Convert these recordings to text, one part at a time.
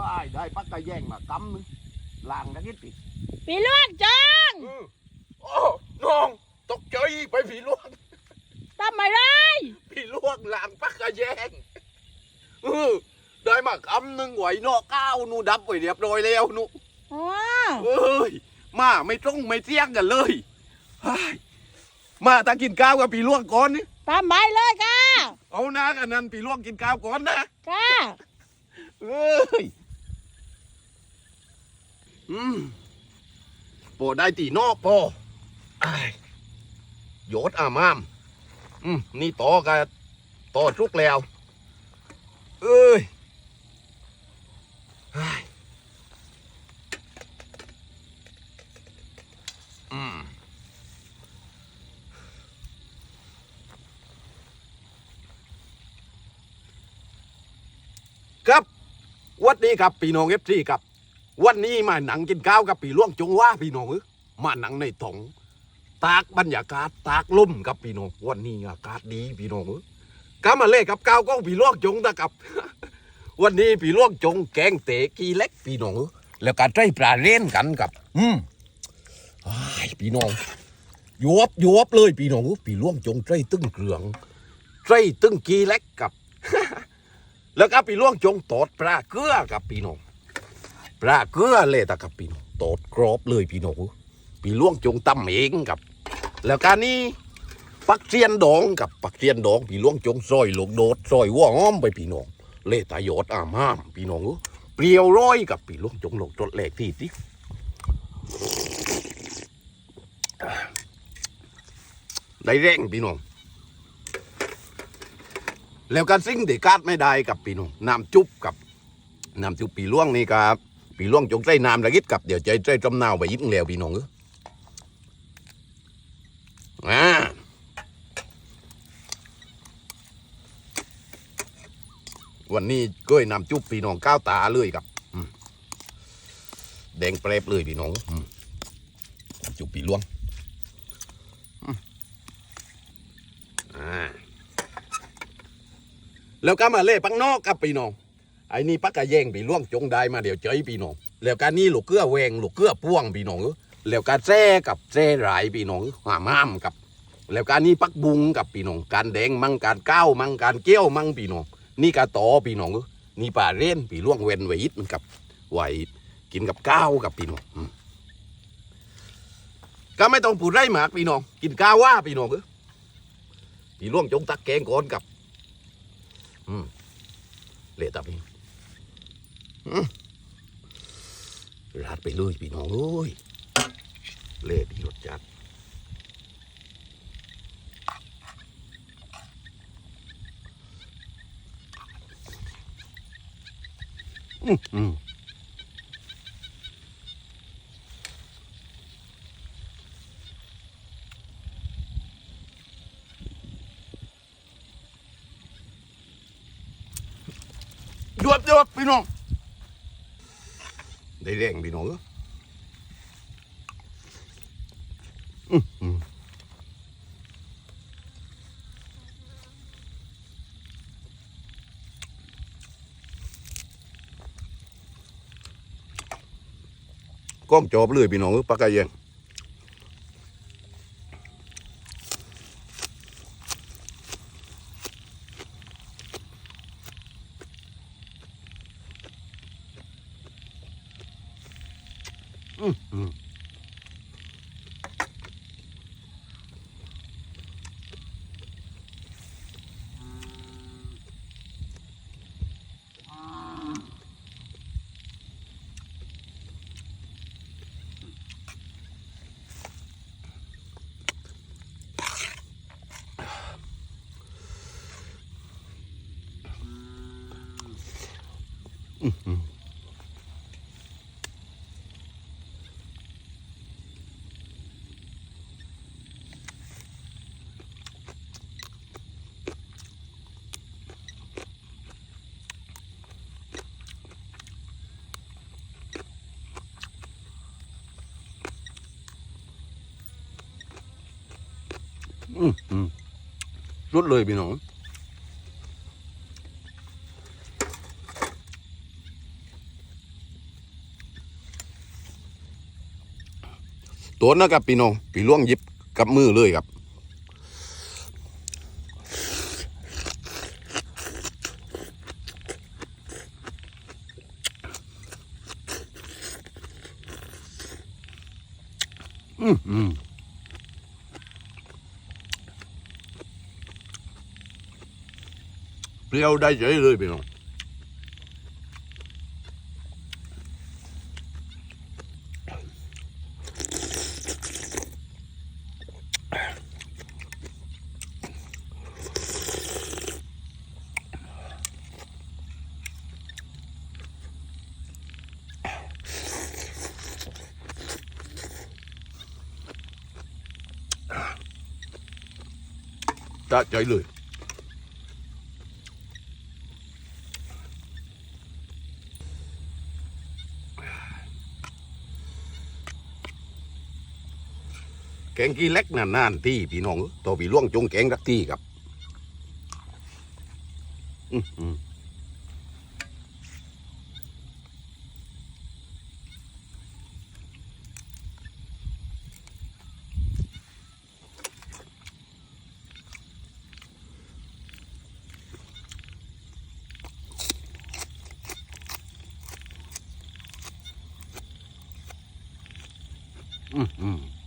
ก็อายได้ปักกะแย่งมากำนึงล่างนักนิดติปีลวกจังโอ้น้องตกใจไปผีลวกทำอะไรผีลวกล่างปักกะแย่งเออได้มากำนึงไหวนอกก้าวหนูดับไว้เรียบร้อยแล้วหนูอ๋อเอ้ยมาไม่ตรงไม่เที่ยงกันเลยเฮ้ยมาตากินข้าวกับผีลวกก่อนนี่ทำไมเลยค่ะเอานะกันนั้นผีลวกกินข้าวก่อนนะค่ะเอ้ย อืมโปรได้ตีนอกพออ้ายโยดอามาม อืมนี่ต่อกันต่อทุกแล้ว เอ้ยอ้ายอืมครับวัดดีครับ พี่น้องเอฟซีครับ วันนี้มาหนังกินข้าวกับพี่ล่วงจงว่าพี่น้องมาหนังในถงตากบรรยากาศตากลมครับพี่น้องวันนี้อากาศดีพี่น้องก็มาเล่กับข้าวก็พี่ล่วงจงนะครับ วันนี้พี่ล่วงจงแกงเตะกีเล็กพี่น้องแล้วก็ใจปลาเล่นกันกับ อืมอพี่น้องยวบยวบเลยพี่น้องพี่ล่วงจงใจตึ้งเกลืองใจตึ้งกีเล็กกับ แล้วก็พี่ล่วงจงตอดปลาเกลือกับพี่น้อง ปลาเกลือเลยตะกับพี่น้องตอดกรอบเลยพี่น้องพี่ล่วงจงตำเองกับ แล้วการนี้ปักเทียนดองกับปักเทียนดองพี่ล่วงจงซอยลูกโดดซอยหัวหอมไปพี่น้องเล่ตายอดอามห้ามพี่น้องเปรียวร้อยกับพี่ล่วงจงลงจดแหลกที่ที่ได้แรงพี่น้องแล้วการสิ่งที่คาดไม่ได้กับปีน้องน้ำจุบกับน้ำจุบปีล่วงนี่ครับ ปีล่วงจงใส่น้ำละกิดกับเดี๋ยวใจใจจำนาวไปยิบแล้วพี่น้องเอออ่าวันนี้ก้อยน้ำจุบพี่น้องก้าวตาเลยครับแดงเปรบเลยพี่น้องอืมน้ำจุบปีล่วงอ่าแล้วก็มาเล่ปังนอกกับพี่น้อง ไอ้นี่ปักกะแย่งพี่ล่วงจงได้มาเดี๋ยวเจยพี่น้องแล้วการนี่ลูกเกือแวงลูกเกือพ่วงพี่น้องเอ้อแล้วการแซ่กับแซ่หลายพี่น้องหามามกับ แล้วการนี่ปักบุงกับพี่น้องการแดงมั่งการก้าวมั่งการเกี้ยวมั่งพี่น้องนี่กาต่อพี่น้องนี่ป่าเร่นพี่ล่วงเวนไว้ยิดมันกับไว้กินกับก้าวกับพี่น้องก็ไม่ต้องพูดไรหมากพี่น้อง กินก้าวว่าพี่น้องเออพี่ล่วงจงตักแกงก่อนกับ อืมเละตับนี่ อืมราดไปเลยพี่น้องเอ้ยเละดีรสจัดอืมอืมยวบยวบพี่น้อง ได้แรงพี่น้องอ้ยอืมอืมก้องจอบเลยพี่น้องปากกาแยงอืมอืม อืมอืมอืมรุดเลยพี่น้อง ตัวนะครับพี่น้องพี่ล่วงหยิบกับมือเลยครับ อืมอืมเปรี้ยวได้เฉยเลยพี่น้อง ตะใจเลยแกงกีเล็กน่นนานที่พี่น้องตัวพี่ล่วงจงแกงรักที่ครับ อืม Mm-hmm.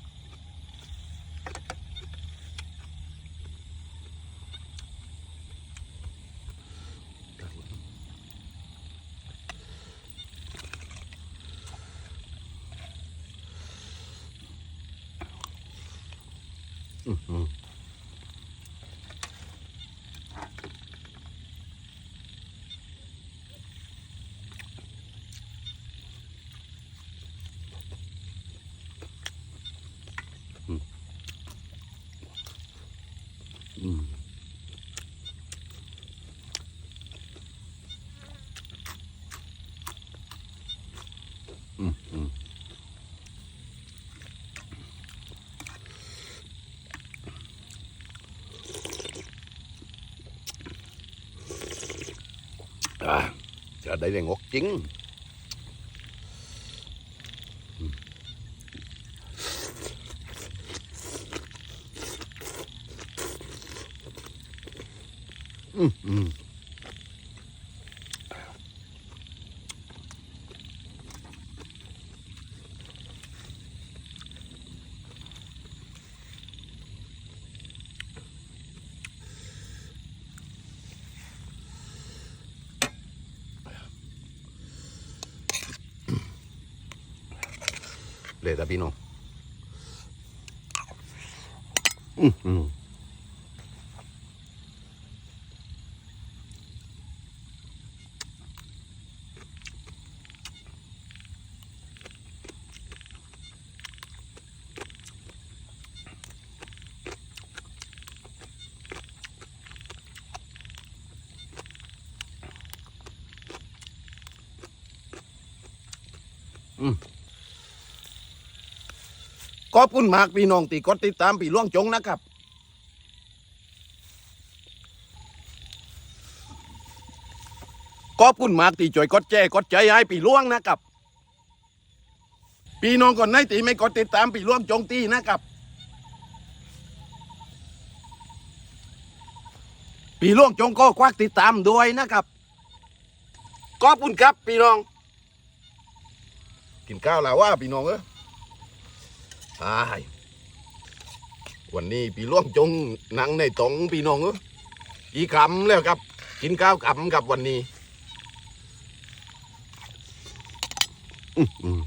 Đó, giờ đây là ngọt trứng. เลยละพี่น้องอืม ขอบคุณมากพี่น้องที่กดติดตามพี่ล่วงจงนะครับขอบคุณมากที่ช่วยกดแชร์กดใจให้พี่ล่วงนะครับพี่น้องคนไหนที่ไม่กดติดตามพี่ล่วงจงตีนะครับพี่ล่วงจงก็ควักติดตามด้วยนะครับขอบคุณครับพี่น้อง กินข้าวแล้วว่าพี่น้องเออายวันนี้พี่ล่วงจงนังในตองพี่น้องเอออีคำแล้วครับ กินข้าวคำกับวันนี้ อืมหือ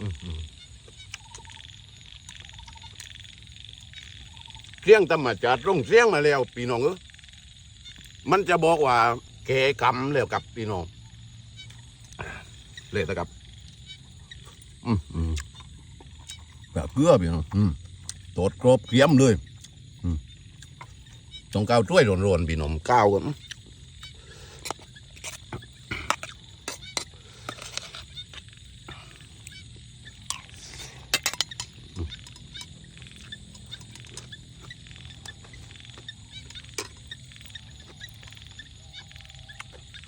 อื้อหือ เสียงธรรมชาติร่งเสียงมาแล้วพี่น้องเออมันจะบอกว่าแกกำแล้วกับพี่น้องเลยนะครับอืมอืมแบบเกลือพี่น้องอืมตดครบเกรียมเลย อืมต้องก้าวช่วยร้อนๆพี่น้องก้าวกัน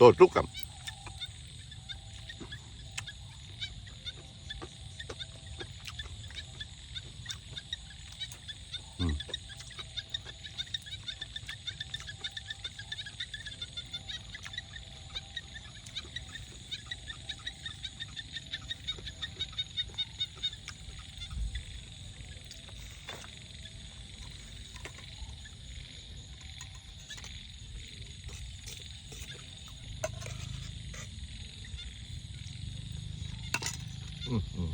ตัวทุกกับอืมอืมอืม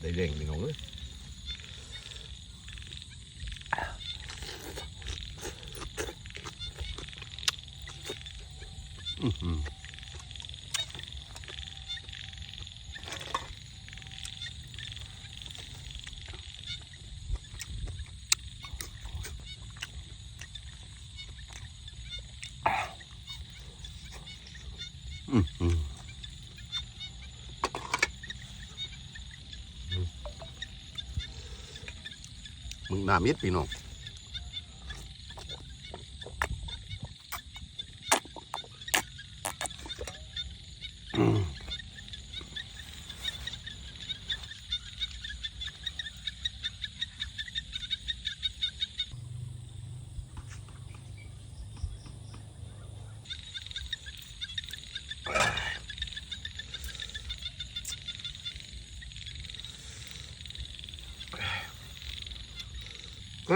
ได้เร่งพี่น้ น้ามิดพี่น้อง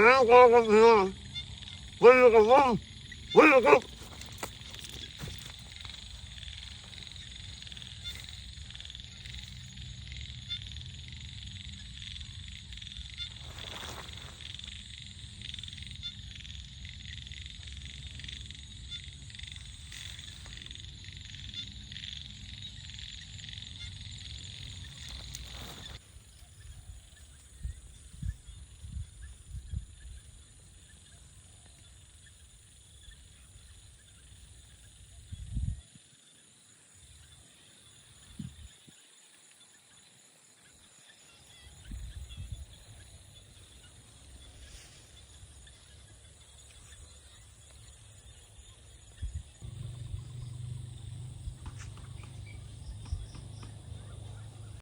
ครับครับครับ